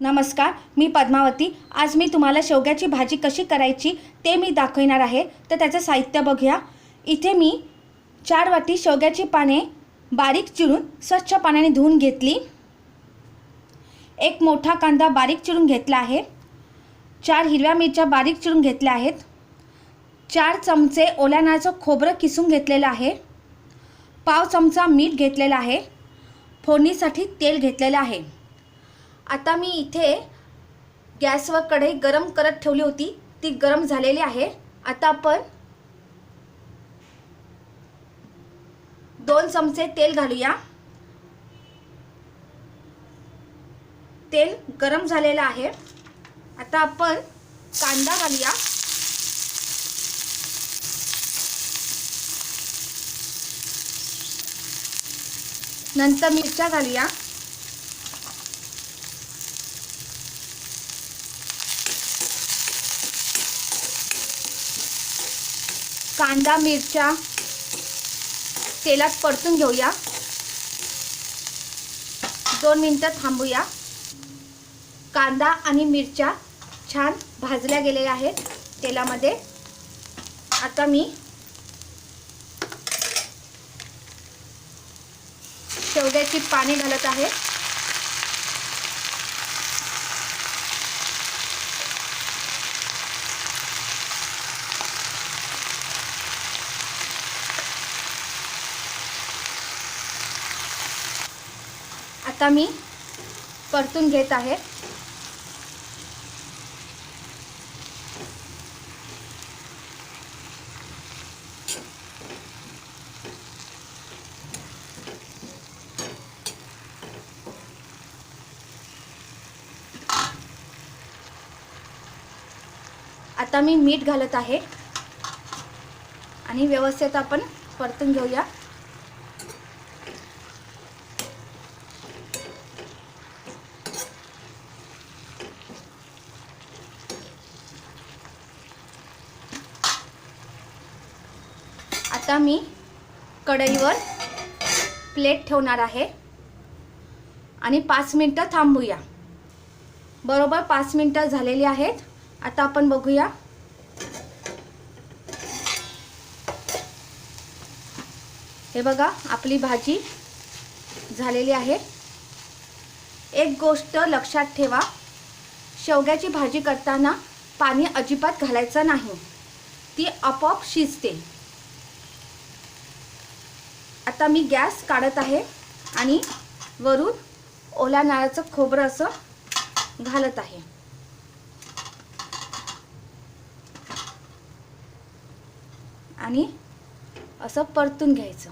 नमस्कार मी पद्मावती. आज मी तुम्हाला शेवग्याची भाजी कशी करायची ते मी दाखवणार आहे. तर त्याचं साहित्य बघूया. इथे मी चार वाटी शेवग्याची पाने बारीक चिरून स्वच्छ पाण्याने धुवून घेतली. एक मोठा कांदा बारीक चिरून घेतला आहे. चार हिरव्या मिरच्या बारीक चिरून घेतल्या आहेत. चार चमचे ओल्या खोबरं किसून घेतलेलं आहे. पाव चमचा मीठ घेतलेलं आहे. फोडणीसाठी तेल घेतलेलं आहे. आता मी इथे गॅसवर कढई गरम करत ठेवली होती. ती गरम झालेली आहे. आता आपण दोन चमचे तेल घालूया. तेल गरम झालेलं आहे. आता आपण कांदा घालूया. नंतर मिरच्या घालूया. कांदा मिरच्या तेलात परतून घेऊया. दोन मिनटं थांबूया. कांदा आणि मिरच्या छान भाजल्या गेलेल्या आहेत तेलामध्ये. आता मी शेवग्याची पाने घालत आहे. आता मी परतून घेत आहे. आता मी मीठ घालत आहे. आणि व्यवस्थित आपण परतून घेऊया. आता मी कढईवर प्लेट ठेवणार आहे. आणि पाच मिनटं थांबूया. बरोबर पाच मिनटं झालेली आहेत. आता आपण बघूया. हे बघा आपली भाजी झालेली आहे. एक गोष्ट लक्षात ठेवा. शेवग्याची भाजी करताना पाणी अजिबात घालायचं नाही. ती आपोआप शिजते. आता मी गॅस काढत आहे आणि वरून ओल्या नारळाचं खोबरं असं घालत आहे. आणि असं परतून घ्यायचं.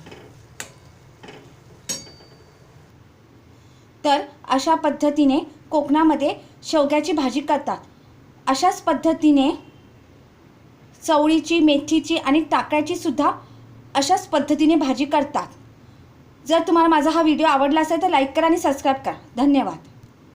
तर अशा पद्धतीने कोकणामध्ये शेवग्याची भाजी करतात. अशाच पद्धतीने चवळीची मेथीची आणि टाकळ्याची सुद्धा अशाच पद्धतीने भाजी करतात. जर तुम्हाला माझा हा व्हिडिओ आवडला असेल तर लाईक करा आणि सबस्क्राईब करा. धन्यवाद.